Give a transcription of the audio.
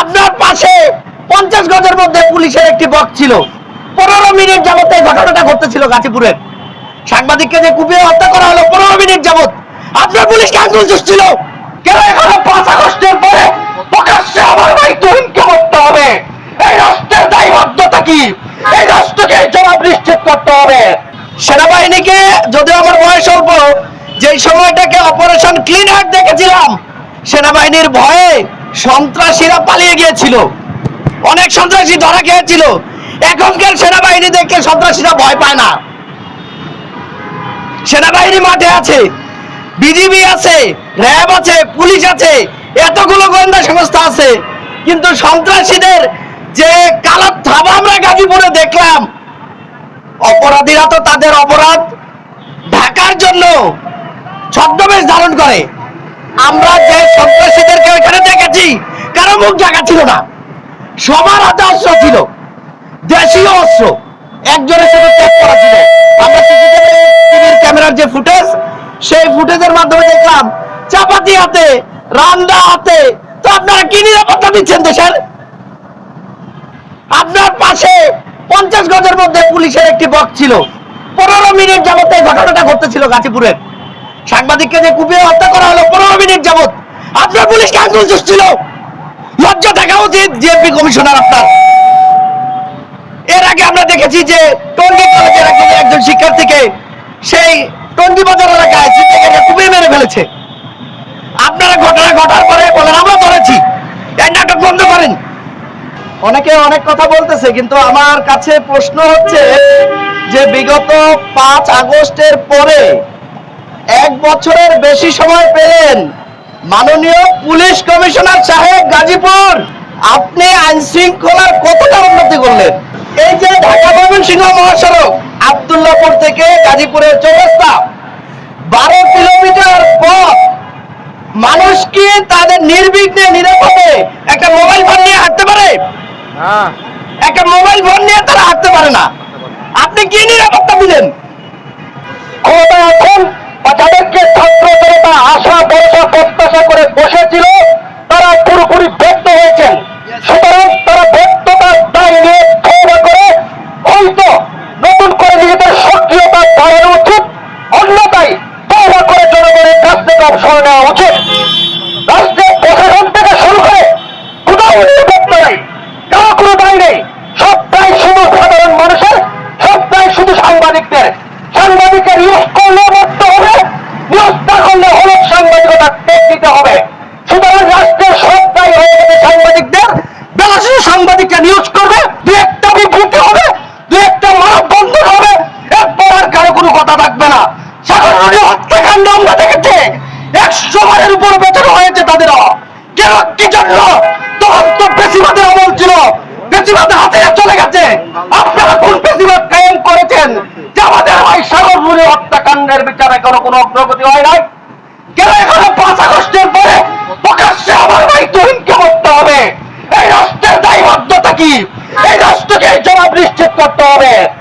আপনার পাশে পঞ্চাশ গজের মধ্যে পুলিশের একটি বক ছিল। পনেরো মিনিট যাবত এই ঘটনাটা ঘটতেছিল গাজীপুরের। সাংবাদিককে যে কুপিয়ে হত্যা করা হলো পনেরো মিনিট যাবত আপনার পুলিশকে আঙ্গুল চুষছিল কেন এখানে পাঁচ আগস্টের পরে প্রকাশ্যে আমার ভাই তুহিনকে করতে হবে? এই রাষ্ট্রের দায়বদ্ধতা কি? এই রাষ্ট্রকে জবাব নিশ্চিত করতে হবে। সেনাবাহিনীকে যদিও আমার বয়স অল্প, যেই সময়টাকে অপারেশন ক্লিন হার্ট দেখেছিলাম, সেনাবাহিনীর ভয়ে সন্ত্রাসীরা পালিয়ে গিয়েছিল। অনেক সন্ত্রাসী ধরা খেয়েছিল। এখনকার সেনাবাহিনী দেখে সন্ত্রাসীরা ভয় পায় না। সেনাবাহিনী মাঠে আছে, বিজিবি আছে, র্যাব আছে, পুলিশ আছে, এতগুলো গোয়েন্দা সংস্থা আছে। কিন্তু সন্ত্রাসীদের যে কালার থাবা আমরা গাজীপুরে দেখলাম, অপরাধীরা তো তাদের অপরাধ ঢাকার জন্য ছদ্মবেশ ধারণ করে। আমরা যে সন্ত্রাসীদেরকে ওইখানে দেখেছি, কারও মুখ ঢাকা ছিল না। সবার হাতে অস্ত্র ছিল, দেশীয় অস্ত্র। একজনের শুধু চেক করা ছিল। আমরা টিভির ক্যামেরার যে ফুটেজ সেই ফুটেজের মাধ্যমে দেখলাম, চাপাতি হাতে রান্না হাতে। তো আপনারা কি নিরাপত্তা দিচ্ছেন দেশের? আপনার পাশে পঞ্চাশ গজের মধ্যে পুলিশের একটি বক্স ছিল। পনেরো মিনিট যাবত এই ঘটনাটা ঘটতেছিল গাজীপুরের। সাংবাদিককে যে কুপিয়ে হত্যা করা হলো, পনেরো মিনিট যাবত আপনার পুলিশকে আঙ্গুল চুষছিল। লজ্জা দেখা উচিত জিএপি কমিশনার আপনার। এর আগে আমরা দেখেছি যে টঙ্গী কলেজের একজন শিক্ষার্থীকে সেই টঙ্গী বাজার এলাকায় কুপিয়ে মেরে ফেলেছে। আপনারা ঘটনা ঘটার পরে বলেন, আমরা ধরেছি। এই নাটক বন্ধ করেন। অনেকে অনেক কথা বলতেছে, কিন্তু আমার কাছে প্রশ্ন হচ্ছে যে বিগত পাঁচ আগস্টের পরে বছরের বেশি সময় পেলেন। মাননীয় পুলিশ কমিশনার সাহেব গাজীপুর আপনি আইন শৃঙ্খলার কতটা উন্নতি করলেন? এই যে ঢাকা ময়মনসিংহ মহাসড়ক আবদুল্লাপুর থেকে গাজীপুরের চৌরাস্তা বারো কিলোমিটার পথ। মানুষ কি তাদের নির্বিঘ্নে নিরাপদে একটা মোবাইল ফোন নিয়ে হাঁটতে পারে? একটা মোবাইল ফোন নিয়ে তারা হাঁটতে পারে না। আপনি কি নিরাপত্তা দিলেন? ক্ষমতা প্রত্যাশা করে বসেছিল, তারা পুরোপুরি ব্যক্ত হয়েছেন। সুতরাং তারা ব্যক্ততার দায় নিয়ে ক্ষমা করে হয়তো নতুন করে নিজেদের সক্রিয়তা বাড়ানো উচিত অন্যতায় তৌবা করে জনগণের কাছ থেকে অবসর নেওয়া উচিত রাষ্ট্রের প্রশাসন থেকে শুরু করে কোথাও নিরাপত্তা নেই কারও কোনো দায় নেই সবটাই শুধু সাধারণ মানুষের সবটাই শুধু সাংবাদিকদের সাংবাদিকের নিউজ করলে মরতে হবে নিউজ না করলে হলুদ সাংবাদিকতা টেক দিতে হবে। সুতরাং রাষ্ট্রের সবটাই হয়ে গেছে সাংবাদিকদের বেলাসী সাংবাদিকরা নিউজ করবে, দু একটা বিভ্রুতি হবে, দু একটা মানব বন্ধন হবে, এরপর আর কারও কোনো কথা থাকবে না। নদী হত্যাকাণ্ড আমরা দেখেছি। একশো বারের উপর বেতন হয়েছে কেন? কি জন্য? তখন তো বেশিবাদের আমল ছিল। হাতে চলে গেছে। আপনারা কোন বেশিবাদ কায়েম করেছেন? যে আমাদের ভাই সাগর হত্যাকাণ্ডের বিচারে কোনো কোনো অগ্রগতি হয় নাই? কেন மாட்டாத